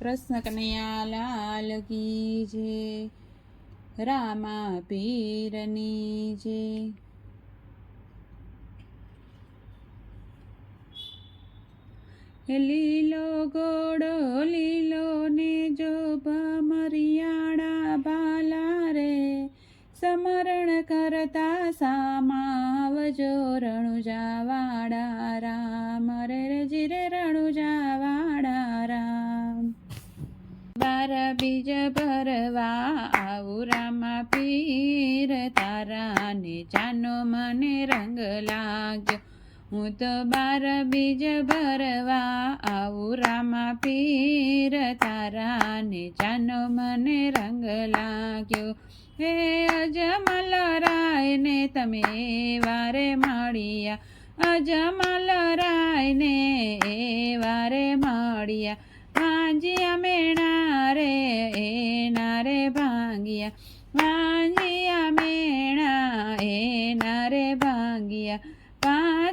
કૃષ્ણ કનૈયાલાલ કી જે, રામા પીરની જે. લીલો ગોડો લીલો ને જો ભમરિયાળા બાલા રે સમરણ હું તો બાર બીજ ભરવા આવું રામા પીર તારા ને જાનો મને રંગ લાગ્યો. હે અજમલ રાય ને તમે વારે માળિયા. અજમલ રાય ને વારે માળિયા. ભાંજિયા મેણા રે એના રે ભાંગિયા. ભાંજિયા મેણા એના રે ભાંગિયા.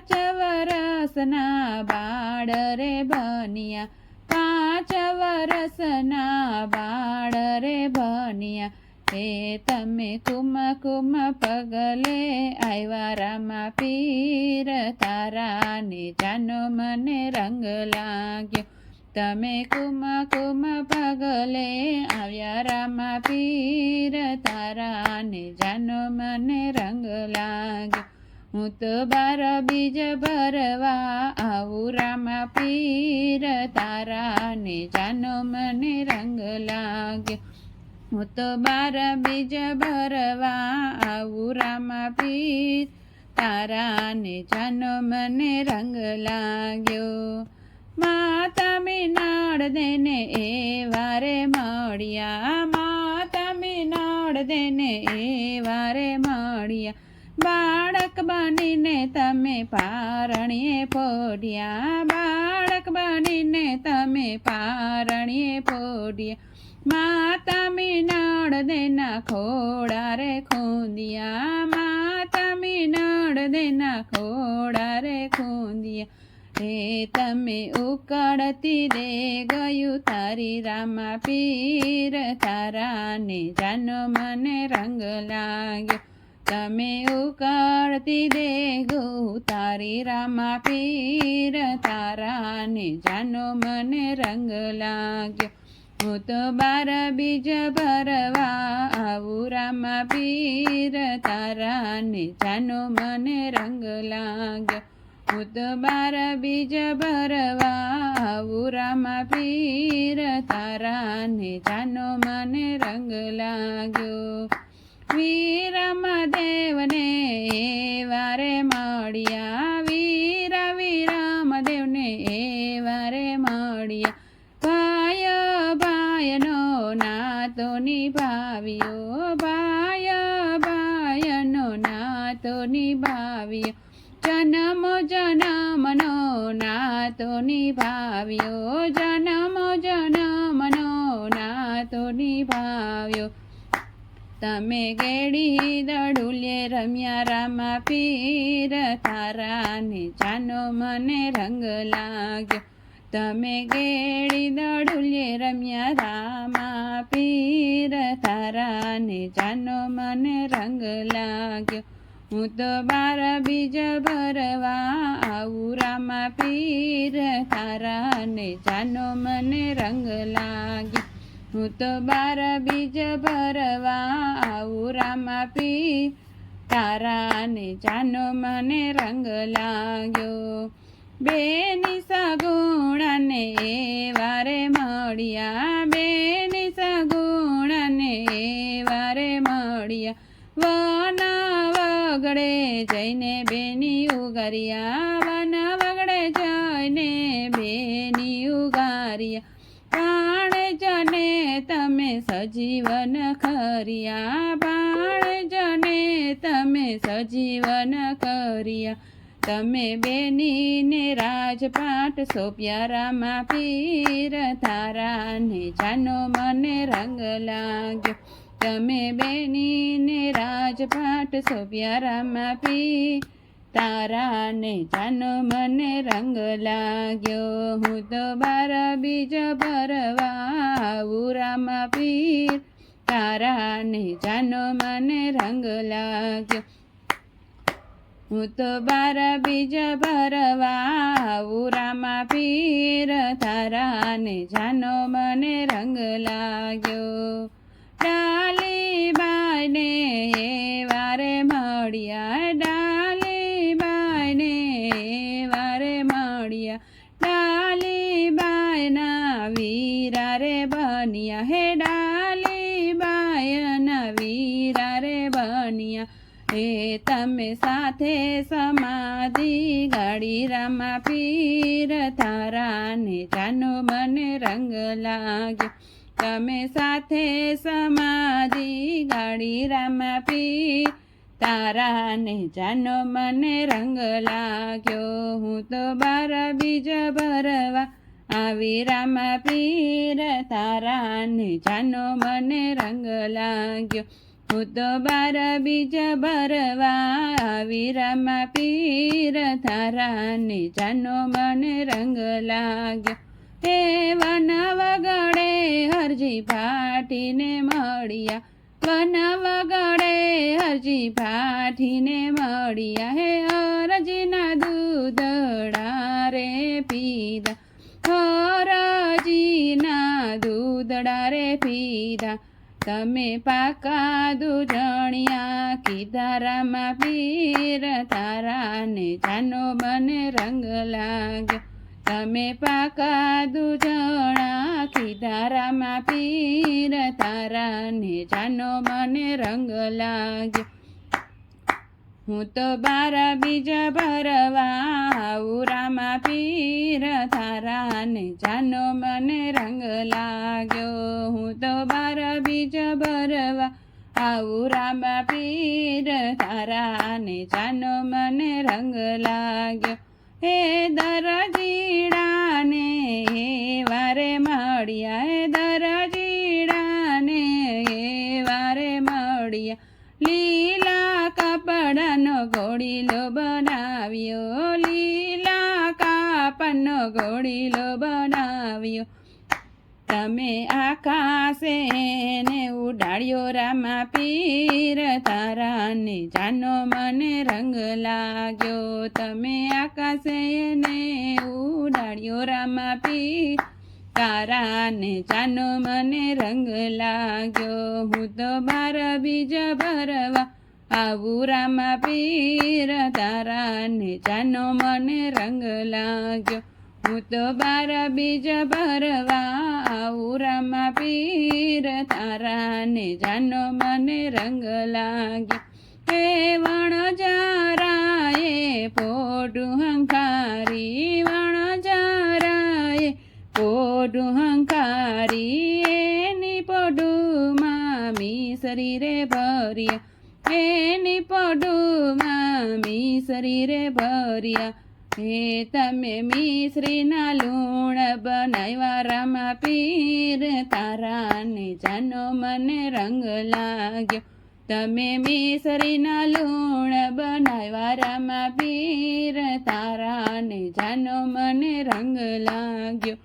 પાંચ વરસના બાળ રે બનિયા. પાંચ વરસના બાળ રે બનિયા. હે તમે કુમ કુમ પગલે આવ્યા રામા પીર તારાને જાનો મને રંગ લાગ્યો. તમે કુમ કુમ પગલે આવ્યા રામા પીર તારાને જાનો મને રંગ લાગ્યો. હું તો બાર બીજ ભરવા આવું રામા પીર તારા ને જાનો મને રંગ લાગ્યો. હું તો બાર બીજ ભરવા આવું રામા પીર તારા ને જાનો મને રંગ લાગ્યો. માતા મીનાળ દેને એ વારે મળ્યા. માતા મીનાળ દેને એ બાળક બનીને તમે પારણીએ ફોડ્યા. બાળક બનીને તમે પારણીએ ફોડ્યા. માતા મીનાળ દેના ખોડા રે ખૂંદિયા. માતા મીનાળ દેના ખોડા રે ખૂંદિયા. હે તમે ઉકળતી દે ગયું તારી રામા પીર. તારાને જાનો મને રંગ લાગ્યો. તમે ઉકાળતી દે ગો તારી રામા પીર, તારાને જાનો મને રંગ લાગ્યો. હું તો બાર બીજ ભરવા આવું રામા પીર, તારાને જાનો મને રંગ લાગ્યો. હું તો બાર બીજ ભરવા આવું રામા પીર, તારાને જાનો મને રંગ લાગ્યો. વીરમદેવને એ વારે મળ્યા વીર વીરમદેવને એ વારે મળ્યા ભાય ભાયનો નાતો નિભાવ્યો ભાય ભાયનો નાતો નિભાવ્યો જન્મ જન્મનો નાતો નિભાવ્યો જન્મ જન્મનો નાતો નિભાવ્યો તમે ગેડી દડુલે રમ્યા રામા પીર તારા ને જાનો મને રંગ લાગ્યો. તમે ગેડી દડુલે રમ્યા રામા પીર તારા ને જાનો મને રંગ લાગ્યો. હું તો બાર બીજ ભરવા આવું રામા પીર તારા ને જાનો મને રંગ લાગ્યો. હું તો બાર બીજ ભરવા આવું રામા તારાને તારા જાનો મને રંગ લાગ્યો. બેની સગુણને વારે મળ્યા. બેની સગુણને વારે મળ્યા. વન વગડે જઈને બેની ઉગારિયા. વન વગડે જઈને બેની ઉગાર્યા. તમે સજીવન પ્રાણ જને તમે સજીવન કર્યા. તમે બેનીને રાજપાટ સોપ્યા રામા પીર તારાને જાનો મને રંગ લાગ્યો. તમે બેનીને રાજપાટ સોપ્યા રામા પીર તારાને જાનો મને રંગ લાગ્યો. હું તો બાર બીજ ભરવા રામા પીર. તારાને જાનો મને રંગ લાગ્યો. હું તો બાર બીજ ભરવા રામા પીર. તારાને જાનો મને રંગ લાગ્યો. ડાલી બાઈને વારે મળ્યા તમે સાથે સમાધિ ગાડી રામા પીર તારાને જાનો મને રંગ લાગ્યો. તમે સાથે સમાધિ ગાડી રામા પીર તારાને જાનો મને રંગ લાગ્યો. હું તો બાર બીજા ભરવા આવી રામા પીર તારાને જાનો મને રંગ લાગ્યો. હું તો બાર બીજ ભરવા આવી પીર તારાને જાનો મને રંગ લાગ્યો. હે વન વગડે હરજી ફાટીને મળ્યા. વન વગડે હરજી ફાટીને મળ્યા. હે હરજીના દૂધડા રે પીધા. હરજીના દૂધડા રે પીધા. તમે પાકા દુજણિયા કીધારામાં પીર તારાને જાનો મને રંગ લાગ્યો તમે પાકા દુજણા કીધારામાં પીર તારાને જાનો મને રંગ લાગ્યો હું તો બાર બીજ ભરવા આવું રામા પીર તારાને જાનો મને રંગ લાગ્યો. હું તો બાર બીજ ભરવા આવું રામા પીર તારાને જાનો મને રંગ લાગ્યો. હે દરજીડાને વારે મળ્યા દરજીડાને ઘોડીલો બનાવ્યો, લીલા કાપડનો ઘોડીલો બનાવ્યો. તમે આકાશે ને ઉડાડ્યો રામા પીર, તારાને જાનો મને રંગ લાગ્યો. તમે આકાશે ને ઉડાડ્યો રામા પીર, તારાને જાનો મને રંગ લાગ્યો. હું તો બાર બીજ ભરવા આવું રામા પીર તારાને જાનો મને રંગ લાગ્યો. હું તો બાર બીજ ભરવા આવું રામા પીર તારાને જાનો મને રંગ લાગ્યો. હે વણ જારાએ પોટું હંકારી વણ જારાએ પોટું હંકારી, એની પોડુમાં મામી શરીરે ભર્યા. એની પડુમાં મિશ્રી રે ભર્યા. હે તમે મિશ્રીના લૂણ બનાવ્યા, રામા પીર તારાને જાનો મને રંગ લાગ્યો. તમે મિશ્રીના લૂણ બનાવ્યા, રામા પીર તારાને જાનો મને રંગ લાગ્યો.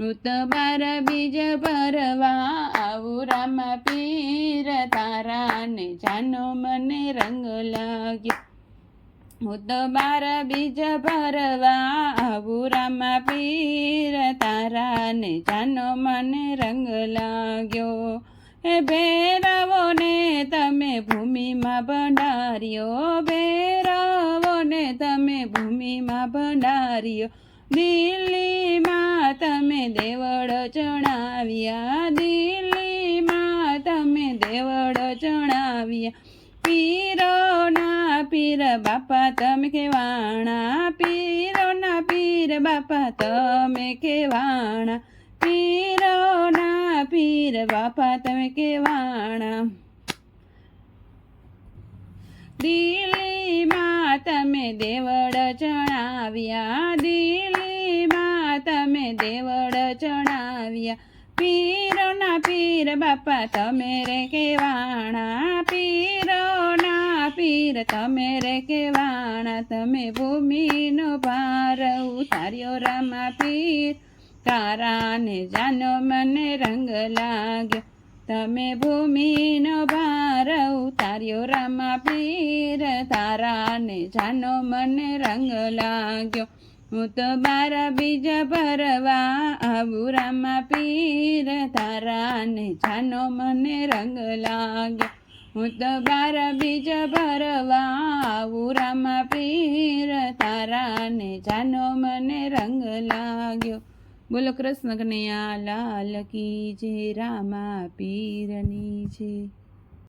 હું બાર બીજ ભરવા આવું રામા પીર તારાને જાનો મને રંગ લાગ્યો. હું બાર બીજ ભરવા આવું રામા પીર તારાને જાનો મને રંગ લાગ્યો. એ ભેરવો ને તમે ભૂમિમાં ભંડાર્યો ભેરવો ને તમે ભૂમિમાં ભંડાર્યો દિલ્હીમાં તમે દેવળ ચણાવ્યા દિલ્હીમાં તમે દેવળ ચણાવ્યા પીરોના પીર બાપા તમે કેવાણા. પીરોના પીર બાપા તમે કેવાણા. પીરોના પીર બાપા તમે કેવાણા. દિલ્હીમાં તમે દેવળ ચણાવ્યા તમે દેવળ ચણાવ્યા પીરોના પીર બાપા, તમે રે કેવાણા? પીરોના પીર, તમે રે કેવાણા? તમે ભૂમિનો ભાર ઉતાર્યો રામા પીર. તારાને જાનો મને રંગ લાગ્યો. તમે ભૂમિનો ભાર ઉતાર્યો રામા પીર. તારાને જાનો મને રંગ લાગ્યો. હું તો બાર બીજા ભરવા આવું રામા પીર, તારાને જાનો મને રંગ લાગ્યો હું તો બાર બીજ ભરવા આવું રામા પીર, તારાને જાનો મને રંગ લાગ્યો. બોલો કૃષ્ણ કનૈયા, લાલ કી જે રામા પીરની છે.